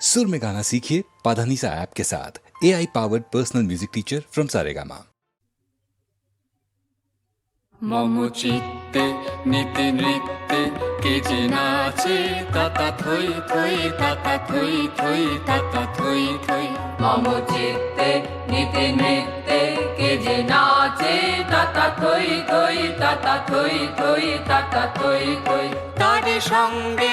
सुर में गाना सीखिए पाधानीसा ऐप के साथ A I powered personal music teacher from Saregama মম চিত্তে নিতে নৃত্যে কে যে নাচে তাতা থই থই তাতা থই থই তাতা থই থই মম চিত্তে নিতে নৃত্যে কে যে নাচে তাতা থই থই তাতা থই থই তাতা থই থই তারে সঙ্গে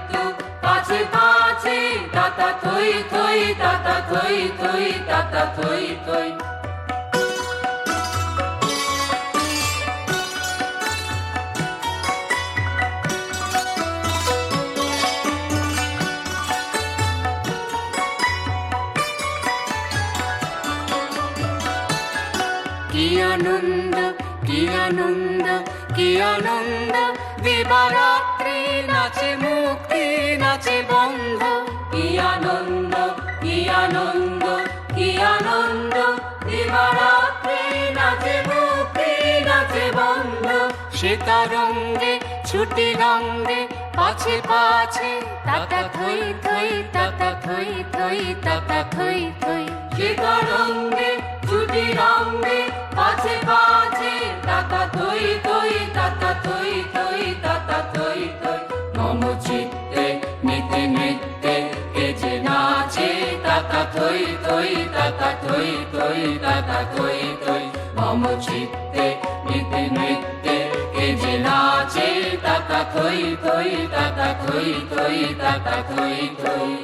থই থই, তাতা থই থই, তাতা থই থই। কি আনন্দ দিবারাত্রি নাচে মুক্তি, নাচে বন্ধ। আনন্দ, কি আনন্দ? দিবারাত্রি নাচে মুক্তি নাচে বন্ধ। সীতারঙ্গে ছুটি রঙ্গে পাছে পাছে, তাতা থই থই, তাতা থই থই, তাতা থই থই। সীতারঙ্গে ছুটি রঙ্গে পাছে পাছে, তাতা থই থই, তাতা থই থই, তাতা থই থই। মম চিত্তে নিতে থই থই তাতা থই থই তাতা থই থই মম চিত্তে নিতে নৃত্যে কে যে নাচে তাতা থই থই তাতা থই থই তাতা থই থই